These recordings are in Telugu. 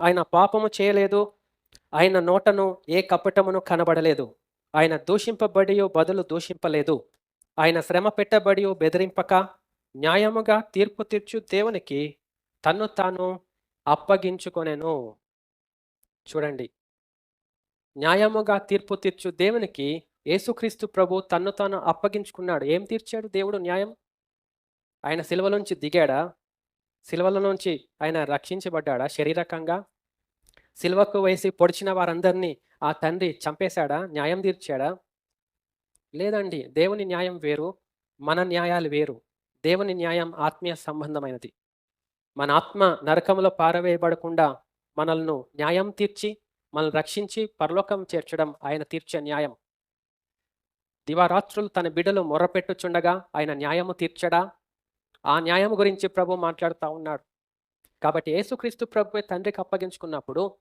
ఆయన పాపము చేయలేదు ఆయన నోటను ఏ కపటమును కనబడలేదు. ఆయన దూషింపబడియో బదులు దూషింపలేదు. ఆయన శ్రమ పెట్టబడియో బెదిరింపక న్యాయముగా తీర్పు తీర్చు దేవునికి తన్ను తాను అప్పగించుకొనెను. చూడండి. న్యాయముగా తీర్పు తీర్చు దేవునికి యేసుక్రీస్తు ప్రభు తన్ను తాను అప్పగించుకున్నాడు. ఏం తీర్చాడు దేవుడు న్యాయం ఆయన సిలువలోంచి దిగాడా? సిలువల నుంచి ఆయన రక్షించబడ్డాడా? శరీరకంగా? సిల్వకు వేసి పొడిచిన వారందరినీ ఆ తండ్రి చంపేశాడా? న్యాయం తీర్చాడా? లేదండి దేవుని న్యాయం వేరు మన న్యాయాలు వేరు. దేవుని న్యాయం ఆత్మీయ సంబంధమైనది. మన ఆత్మ నరకంలో పారవేయబడకుండా మనల్ని న్యాయం తీర్చి మనల్ని రక్షించి పరలోకం చేర్చడం ఆయన తీర్చే న్యాయం. దివారాత్రులు తన బిడ్డలు మొర్రపెట్టుచుండగా ఆయన న్యాయము తీర్చడా? ఆ న్యాయం గురించి ప్రభు మాట్లాడుతూ ఉన్నాడు. కాబట్టి యేసుక్రీస్తు ప్రభు తండ్రికి అప్పగించుకున్నప్పుడు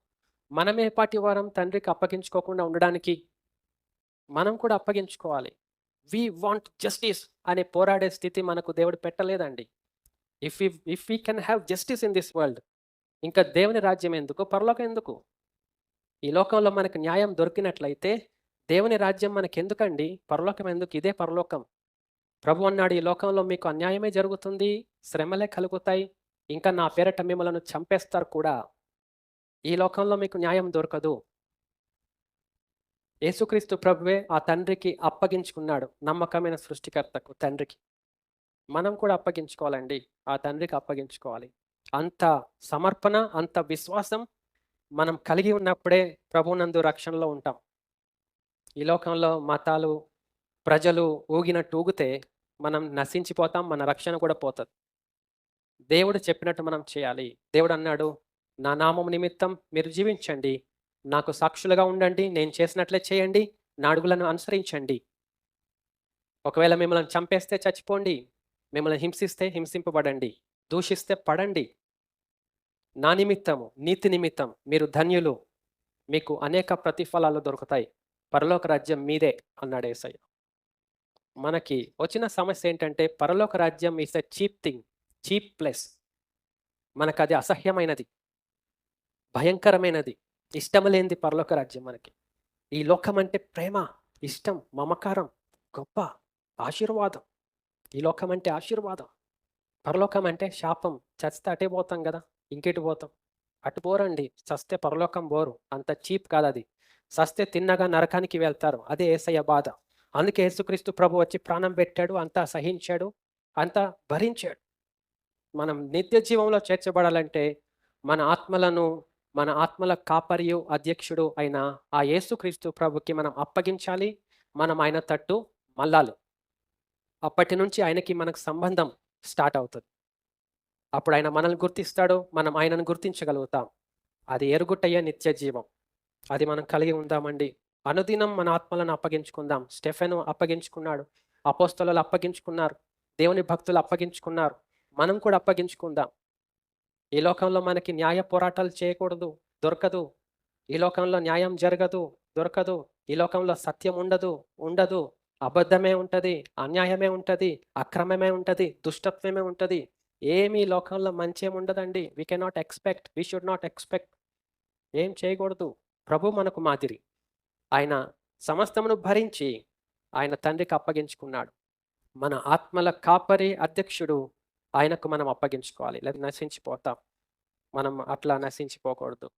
మనమేపాటి వారం తండ్రికి అప్పగించుకోకుండా ఉండడానికి మనం కూడా అప్పగించుకోవాలి. వి వాంట్ జస్టిస్ అనే పోరాడే స్థితి మనకు దేవుడు పెట్టలేదండి. If you if we can have justice in this world ఇంకా దేవుని రాజ్యం ఎందుకు? పరలోకం ఎందుకు? ఈ లోకంలో మనకు న్యాయం దొరికినట్లయితే దేవుని రాజ్యం మనకు ఎందుకండి పరలోకం ఎందుకు? ఇదే పరలోకం. ప్రభు అన్నాడు ఈ లోకంలో మీకు అన్యాయమే జరుగుతుంది శ్రమలే కలుగుతాయి ఇంకా నా పేరట మిమ్మలను చంపేస్తారు కూడా. ఈ లోకంలో మీకు న్యాయం దొరకదు. యేసుక్రీస్తు ప్రభువే ఆ తండ్రికి అప్పగించుకున్నాడు. నమ్మకమైన సృష్టికర్తకు తండ్రికి. మనం కూడా అప్పగించుకోవాలండి. ఆ తండ్రికి అప్పగించుకోవాలి. అంత సమర్పణ అంత విశ్వాసం మనం కలిగి ఉన్నప్పుడే ప్రభునందు రక్షణలో ఉంటాం. ఈ లోకంలో మతాలు ప్రజలు ఊగినట్టు ఊగితే మనం నశించిపోతాం మన రక్షణ కూడా పోతుంది. దేవుడు చెప్పినట్టు మనం చేయాలి. దేవుడు అన్నాడు నా నామం నిమిత్తం మీరు జీవించండి. నాకు సాక్షులుగా ఉండండి. నేను చేసినట్లే చేయండి. నా అడుగులను అనుసరించండి. ఒకవేళ మిమ్మల్ని చంపేస్తే చచ్చిపోండి. మిమ్మల్ని హింసిస్తే హింసింపబడండి. దూషిస్తే పడండి. నా నిమిత్తము నీతి నిమిత్తం మీరు ధన్యులు. మీకు అనేక ప్రతిఫలాలు దొరుకుతాయి. పరలోక రాజ్యం మీదే అన్నాడు ఏసయ్య. మనకి వచ్చిన సమస్య ఏంటంటే పరలోక రాజ్యం is a cheap thing cheap place మనకు అది అసహ్యమైనది. భయంకరమైనది. ఇష్టం లేనిది పరలోక రాజ్యం మనకి. ఈ లోకం అంటే ప్రేమ ఇష్టం మమకారం గొప్ప ఆశీర్వాదం. ఈ లోకం అంటే ఆశీర్వాదం. పరలోకం అంటే శాపం. చస్తే అటే పోతాం కదా ఇంకెటు పోతాం? అటు పోరండి. చస్తే పరలోకం పోరు. అంత చీప్ కాదు అది సస్తే తిన్నగా నరకానికి వెళ్తారు. అదే ఏసయ్య బాధ. అందుకే యేసుక్రీస్తు ప్రభు వచ్చి ప్రాణం పెట్టాడు అంతా సహించాడు అంతా భరించాడు. మనం నిత్య జీవంలో చేర్చబడాలంటే మన ఆత్మలను మన ఆత్మల కాపరియు అధ్యక్షుడు అయిన ఆ యేసుక్రీస్తు ప్రభుకి మనం అప్పగించాలి మనం ఆయన తట్టు మల్లాలి అప్పటి నుంచి ఆయనకి మనకు సంబంధం స్టార్ట్ అవుతుంది. అప్పుడు ఆయన మనల్ని గుర్తిస్తాడు మనం ఆయనను గుర్తించగలుగుతాం. అది ఎరుగుట్టయ్యే నిత్య జీవం. అది మనం కలిగి ఉందామండి. అనుదినం మన ఆత్మలను అప్పగించుకుందాం. స్టెఫెను అప్పగించుకున్నాడు అపోస్తలు అప్పగించుకున్నారు దేవుని భక్తులు అప్పగించుకున్నారు మనం కూడా అప్పగించుకుందాం. ఈ లోకంలో మనకి న్యాయ పోరాటాలు చేయకూడదు దొరకదు. ఈ లోకంలో న్యాయం జరగదు దొరకదు. ఈ లోకంలో సత్యం ఉండదు ఉండదు. అబద్ధమే ఉంటుంది అన్యాయమే ఉంటుంది అక్రమమే ఉంటుంది దుష్టత్వమే ఉంటుంది. ఏమీ లోకంలో మంచి ఏమి ఉండదండి. We cannot expect we should not expect ఏం చేయకూడదు. ప్రభు మనకు మాదిరి. ఆయన సమస్తమును భరించి ఆయన తండ్రికి అప్పగించుకున్నాడు. మన ఆత్మల కాపరి అధ్యక్షుడు ఆయనకు మనం అప్పగించుకోవాలి. లేదా నశించిపోతాం. మనం అట్లా నశించిపోకూడదు.